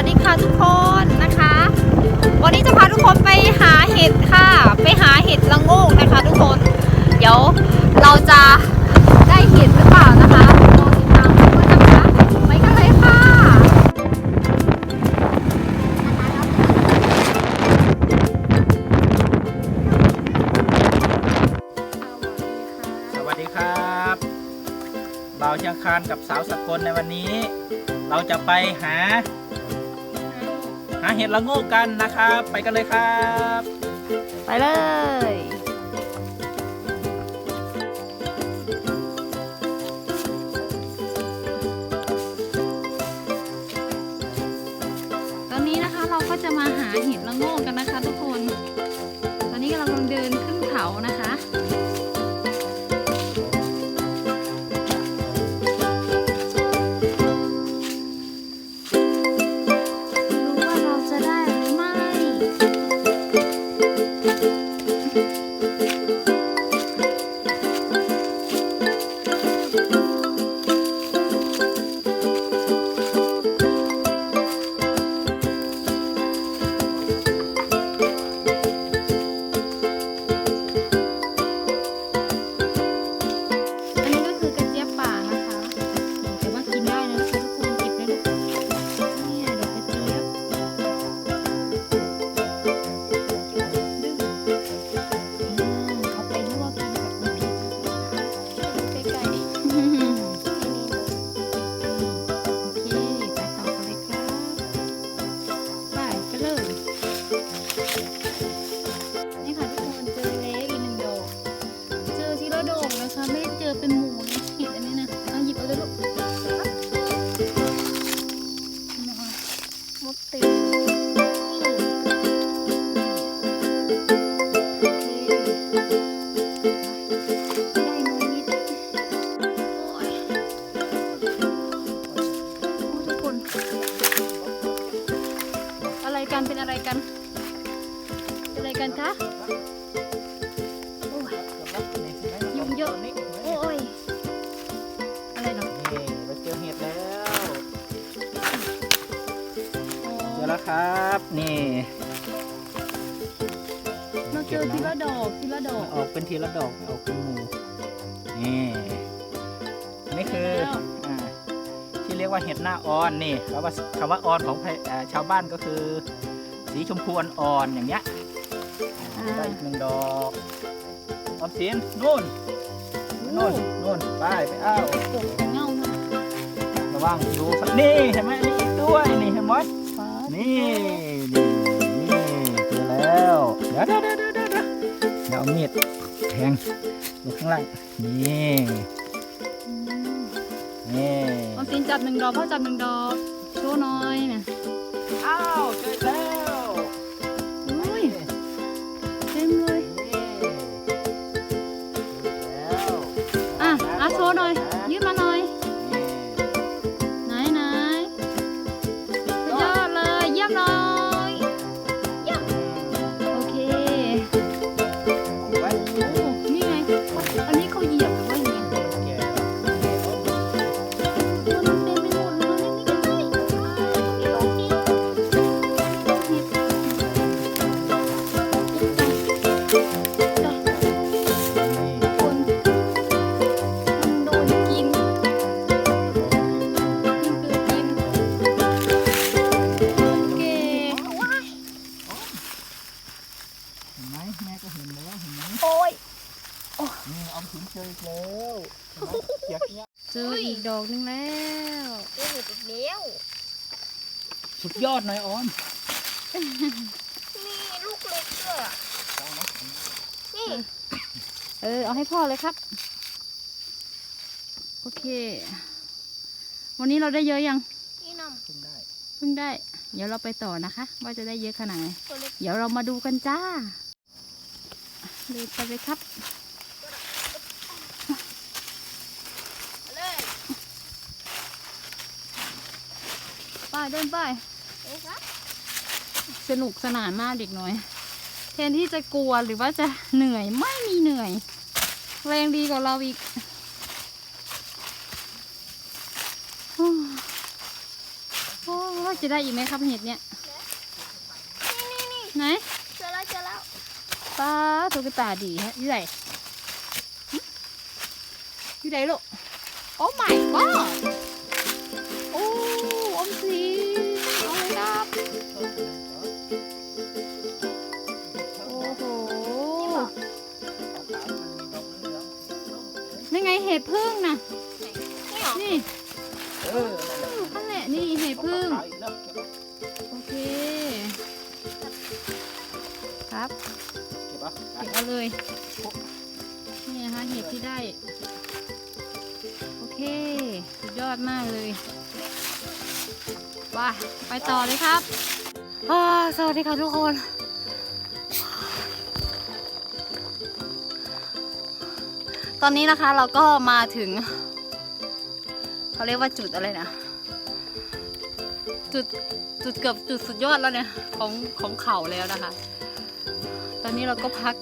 วัสดีค่ะทุกคนนะคะ วันนี้จะพาทุกคนไปหาเห็ดค่ะ ไปหาเห็ดละโงกนะคะ ทุกคน เดี๋ยวเราจะได้เห็ดหรือเปล่านะคะรอติดตามด้วยนะคะไปกันเลยค่ะสวัสดีครับบ่าวเชียงคานกับสาวสกลในวันนี้ เราจะไปหา หาเห็ดละโงกกันนะครับ ไปกันเลยครับ ไปเลยตอนนี้นะคะเราก็จะมาหาเห็ดละโงกกันนะคะ อเป็นหมูนะเห็ดอันนี้นะเอาหยิบเอาเลยลูกมดติดนี่โอเคได้น้อยนิดโอ้ยทุกคนอะไรกันเป็นอะไรกัน เป็นอะไรกันคะ เจอแล้วครับ นี่เราเจอทีละดอกทีละดอกออกเป็นทีละดอกออกเป็นหมู่นี่นี่คือแล้วอ่าที่เรียกว่าเห็ดหน้าออนนี่คำว่าคำว่าออนของไทยอ่าชาวบ้านก็คือ สีชมพูอ่อนๆอย่างเงี้ยอ่าได้อีกหนึ่งดอกออมสินนู่นนู่นนู่นไปไปเอ้าปกแต่เงาเนาะระวังดูครับนี่เห็นไหมนี่อีกด้วยนี่เห็นไหมฟ้า นี่นี่นี่เจอแล้ว เดี๋ยวเดี๋ยวเดี๋ยวเดี๋ยวเดี๋ยวเดี๋ยวเอามีดแทงอยู่ข้างล่าง นี่อืมนี่ออมสินจับหนึ่งดอกพ่อจับหนึ่งดอกโชว์หน่อยเนี่ยอ้าวเจอแล้วอุ้ยเต็มเลย นี่เจอแล้ว อะอะโชว์หน่อย ออมสินเจออีกแล้วเห็นไหมเปียกเนี่ยเจออีกดอกหนึงแล้วเจอเห็ดอีกแล้วสุดยอดหน่อยออมมีลูกเล็กด้วยอะนี่ เออเอาให้พ่อเลยครับ โอเค วันนี้เราได้เยอะยังนี่นขึ้นได้เพิ่งได้ เดี๋ยวเราไปต่อนะคะ ว่าจะได้เยอะขนาดไหนำตัวเล็กเดี๋ยวเรามาดูกันจ้าเดินไปเลยครับ เลย ไป เดินไปเอ้ยครับสนุกสนานมากเด็กน้อย แทนที่จะกลัวหรือว่าจะเหนื่อยไม่มีเหนื่อย แรงดีกว่าเราอีกโอ้ยโอ้จะได้อีกไหมครับเห็ดเนี่ยนี่นี่ไหนเจอแล้วเจอแล้วปลาตัวกระตาดีฮะอยู่ไหนหึอยู่ไหนลูกโอ้ my god โอ้อมสี เห็ดพึ่งนะนี่เอนี่เออนั่นแหละนี่เห็ดพึ่งโอเค ครับเก็บเอาเลยนี่นะคะเห็ดที่ได้ โอเค สุดยอดมากเลยไปไปต่อเลยครับสวัสดีค่ะทุกคน ตอนนี้นะคะเราก็มาถึง เขาเรียกว่าจุดอะไรนะ จุดจุดเกือบจุดสุดยอดแล้วเนี่ยของของเขาแล้วนะคะ ตอนนี้เราก็พัก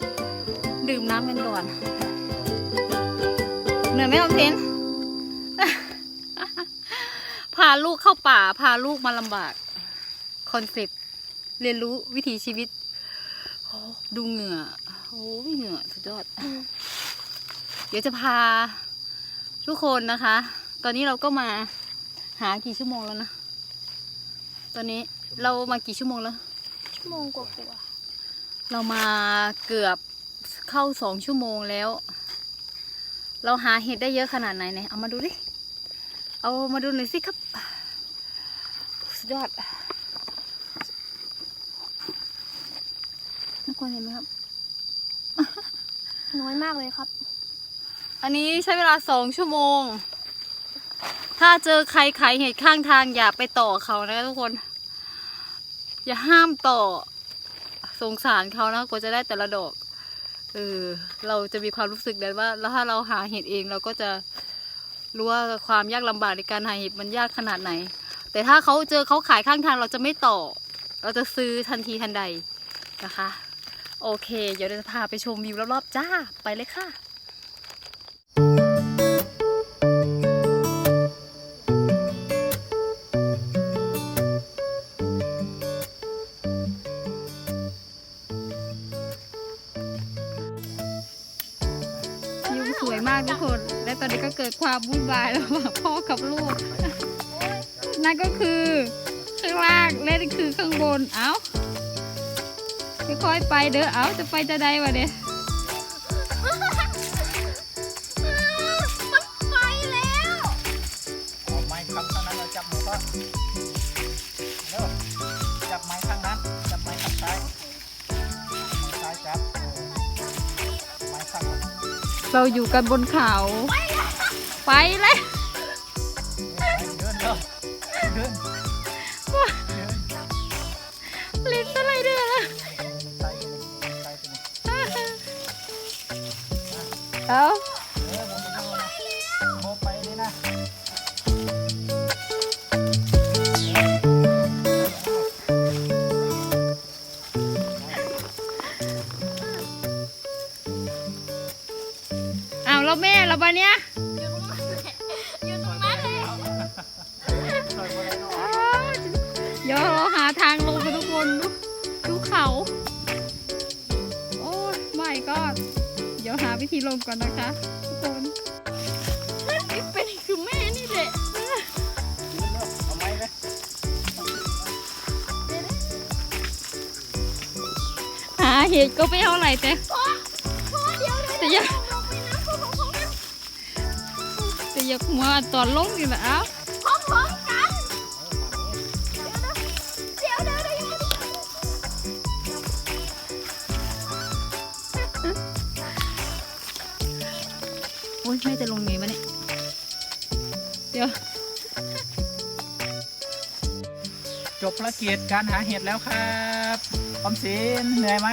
ดื่มน้ำกันก่อนเหนื่อยไหมครับเพนพาลูกเข้าป่า พาลูกมาลำบาก คอนเซปต์เรียนรู้วิถีชีวิตดูเหงื่อ โอ้ยเหงื่อสุดยอด ดี๋ยวจะพาทุกคนนะคะ ตอนนี้เราก็มาหากี่ชั่วโมงแล้วนะ ตอนนี้เรามากี่ชั่วโมงแล้ว ชั่วโมงกว่าเรามาเกือบเข้าสองชั่วโมงแล้ว เราหาเห็ดได้เยอะขนาดไหนเนี่ย เอามาดูดิ เอามาดูหน่อยสิครับ สุดยอดนักคนเห็นไหมครับ น้อยมากเลยครับ อันนี้ใช้เวลาสองชั่วโมง ถ้าเจอใครขายเห็ดข้างทางอย่าไปต่อเขานะทุกคน อย่าห้ามต่อ สงสารเขานะกว่าจะได้แต่ละดอก เออ เราจะมีความรู้สึกแบบว่า แล้วถ้าเราหาเห็ดเองเราก็จะรู้ว่าความยากลำบากในการหาเห็ดมันยากขนาดไหน แต่ถ้าเขาเจอเขาขายข้างทางเราจะไม่ต่อ เราจะซื้อทันทีทันใดนะคะ โอเค เดี๋ยวเราจะพาไปชมวิวรอบๆจ้า ไปเลยค่ะ เกิดความวุ่นวายระหว่างพ่อกับลูก นั่นก็คือข้างล่างและนี่คือข้างบน เอ้าค่อยๆไปเด้อ เอ้าจะไปจะได้วะเนี่ยมันไปแล้วเอาไม้คำข้างนั้นเราจับมือก็เร็วจับไม้ข้างนั้น จับไม้ข้างซ้ายมือซ้ายจับไม้ข้างนั้นเราอยู่กันบนเขา ไปเลยเดินเร็วเดินลิ้นอะไรเด้อใส่ไปนี่ใส่ไปนี่เอ้าเออผมไปดูนะโมไปนี่นะเอาแล้วแม่เราบ้าเนี้ย หาวิธีลงก่อนนะคะทุกคนนี่เป็นคือแม่นี่แหละเอาไม้ไหมหาเห็ดก็ไม่เท่าไหร่แต่พ่อพ่อเดี๋ยวเดี๋ยวแต่อย่าลงไปนะพ่อพ่อพ่อแต่อย่ามัวตอนลงอยู่นะเอ้าพ แม่จะลงไงวะเนี่ย เดี๋ยว จบภารกิจการหาเห็ดแล้วครับออมสินเหนื่อยไหม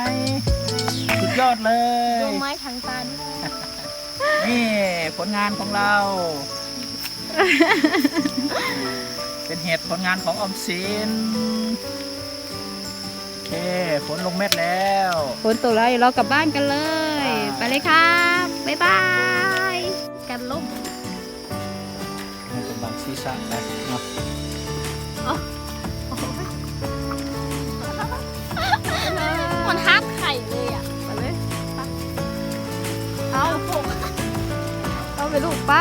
สุดยอดเลดยอกไม้ทางตาด้วย นี่ผลงานของเรา เป็นเห็ดผลงานของออมสินโอเคฝนลงเม็ดแล้ว ฝนตกแล้วเดี๋ยวเรากลับบ้านกันเลยอ่าไปเลยครับ บ๊ายบายันล่มให้กำลันะเนาะมันฮักไข่เลยอะเลอาเไปลูกไป